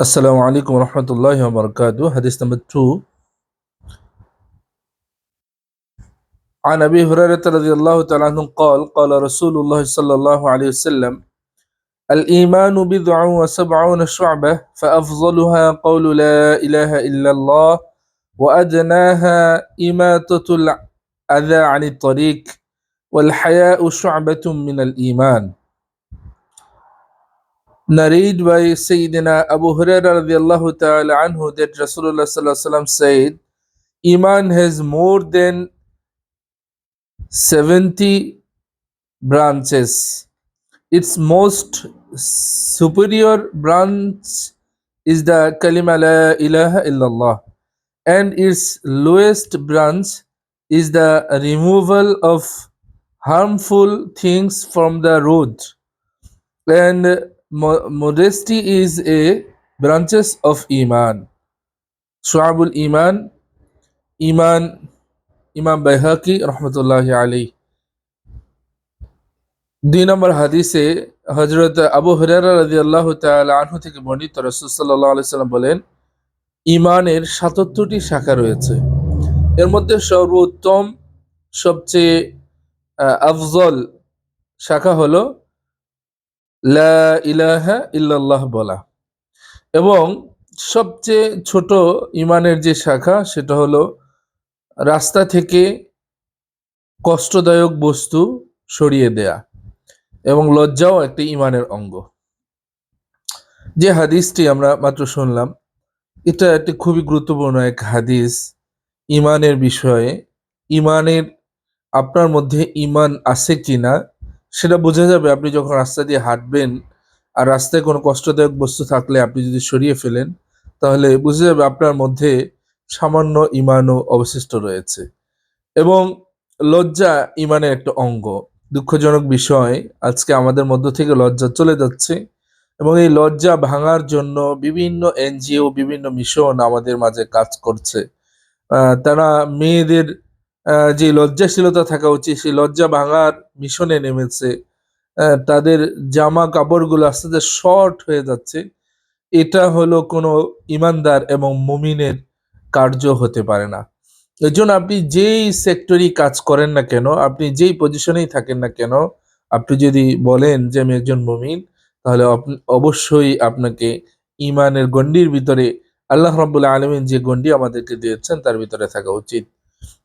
السلام عليكم ورحمة الله وبركاته. حديث number 2 عن أبي هريرة رضي الله تعالى عنه قال قال رسول الله صلى الله عليه وسلم الإيمان بضع وسبعون شعبة فأفضلها قول لا إله إلا الله وأدناها إماتة الأذى عن الطريق والحياء شعبة من الإيمان. Narrated by Sayyidina Abu Hurairah radiallahu ta'ala anhu that Rasulullah sallallahu said, Iman has more than 70 branches. Its most superior branch is the kalima la ilaha illallah and its lowest branch is the removal of harmful things from the road and modesty is a branches of iman. Shu'abul iman iman ইমাম বাইহাকি রহমতুল্লাহ আলী দুই নম্বর হাদিসে হজরত আবু হরিয়ারা রাজি আল্লাহ আনহু থেকে বর্ণিত রসুল সাল্লাহ আলি সাল্লাম বলেন, ইমানের সাতাত্তরটি শাখা রয়েছে। এর মধ্যে সর্বোত্তম, সবচেয়ে আফজল শাখা হলো লা ইলাহা ইল্লাল্লাহ বলা। এবং সবচেয়ে ছোট ইমানের যে শাখা, সেটা হলো রাস্তা থেকে কষ্টদায়ক বস্তু সরিয়ে দেয়া এবং লজ্জাও একটি ইমানের অঙ্গ। যে হাদিসটি আমরা মাত্র শুনলাম, এটা একটি খুবই গুরুত্বপূর্ণ এক হাদিস। ইমানের বিষয়ে, ইমানের আপনার মধ্যে ইমান আছে কিনা সেটা বোঝা যাবে আপনি যখন রাস্তা দিয়ে হাঁটবেন আর রাস্তায় কোনো কষ্টদায়ক বস্তু থাকলে আপনি যদি সরিয়ে ফেলেন, তাহলে বোঝা যাবে আপনার মধ্যে সামান্য ইমানও অবশিষ্ট রয়েছে। এবং লজ্জা ইমানের একটা অঙ্গ। দুঃখজনক বিষয়, আজকে আমাদের মধ্য থেকে লজ্জা চলে যাচ্ছে এবং এই লজ্জা ভাঙার জন্য বিভিন্ন এনজিও, বিভিন্ন মিশন আমাদের মাঝে কাজ করছে। তারা মেয়েদের যে লজ্জাশীলতা থাকা উচিত, সেই লজ্জা ভাঙার মিশনে নেমেছে তাদের জামা কাপড়গুলো আস্তে আস্তে শর্ট হয়ে যাচ্ছে। এটা হলো কোনো ইমানদার এবং মুমিনের কার্য হতে পারে না। এর জন্য আপনি যেই সেক্টরই কাজ করেন না কেন, আপনি যেই পজিশনেই থাকেন না কেন, আপনি যদি বলেন যে আমি একজন মুমিন, তাহলে অবশ্যই আপনাকে ইমানের গণ্ডির ভিতরে আল্লাহ রাব্বুল আলমিন যে গণ্ডি আমাদেরকে দিয়েছেন, তার ভিতরে থাকা উচিত।